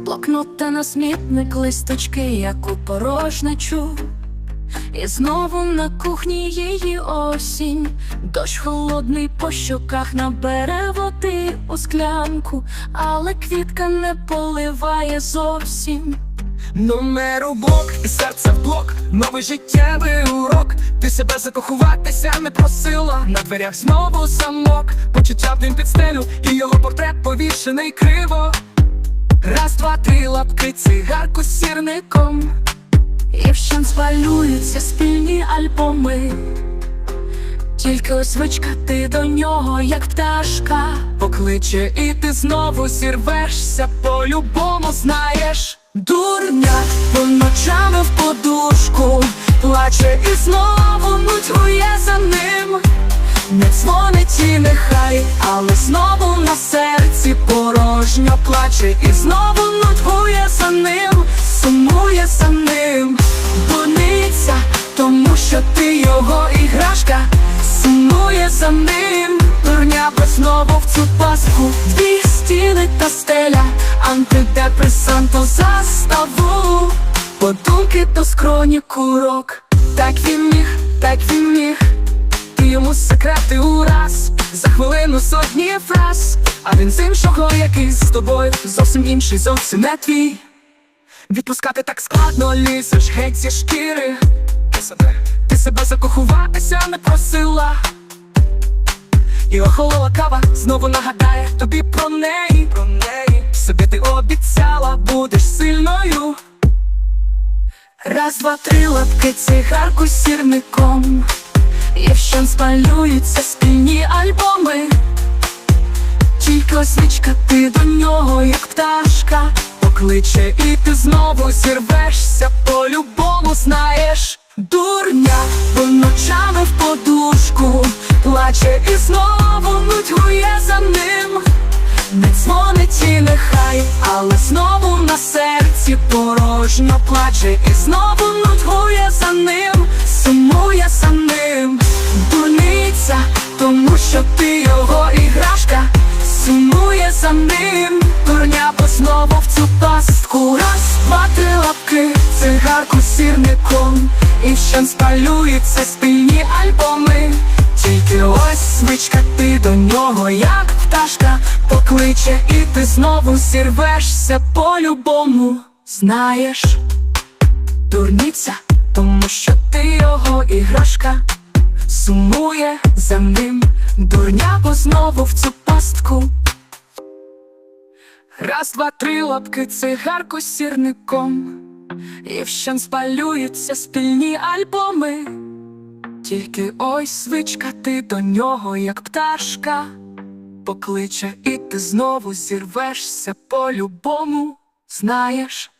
блокнот та на смітник листочки, як у порожнечу. І знову на кухні її осінь, дощ холодний по щоках набере води у склянку, але квітка не поливає зовсім. Номер у блок, і серце в блок, новий життєвий урок. Ти себе закохуватися не просила. На дверях знову замок, почуття в дим під стелю, і його портрет повішений криво. Раз, два, три лапки, цигарку з сірником. І вщен звалюються спільні альбоми. Тільки ось звичка ти до нього, як пташка. Покличе, і ти знову зірвешся, по-любому знаєш. Дурня, бо ночами в подушку плаче і знову нудьгує за ним. Не дзвонить і нехай, але знову на серці порожньо плаче і знову нудьгує за ним, сумує за ним, Дурниця, тому що ти його іграшка, сумує за ним, дурня бо знову в цю пастку Дві стіни та стеля, антидепресант у заставу, подумки до скроні курок. Так він міг, так він міг. Йому секрети ураз За хвилину сотні фраз. А він з іншого якийсь з тобою Зовсім інший, зовсім не твій. Відпускати так складно, лізеш геть зі шкіри. Ти себе, закохуватися не просила. І охолола кава знову нагадає тобі про неї, Собі ти обіцяла, будеш сильною. Раз, два, три лапки, цигарку сірником і вщен спалюються спільні альбоми. Тільки освічка, ти до нього, як пташка, покличе, і ти знову зірвешся, по-любому знаєш. Дурня, бо ночами в подушку плаче і знову нудьгує за ним. Не дзвонить і нехай, але знову на серці порожньо плаче і знову що ти його іграшка, сумує за ним, дурня, бо в цю пастку три лапки, цигарку сірником, і ще спалюються спільні альбоми. Тільки ось звичка, ти до нього, як пташка, покличе, і ти знову зірвешся по-любому. Знаєш, дурниця, тому що ти його іграшка, сумує за ним, Дурняко знову в цю пастку. Раз, два, три лапки цигарку з сірником, і вщен спалюються спільні альбоми. Тільки ой свичка, ти до нього, як пташка, покличе, і ти знову зірвешся по-любому, знаєш.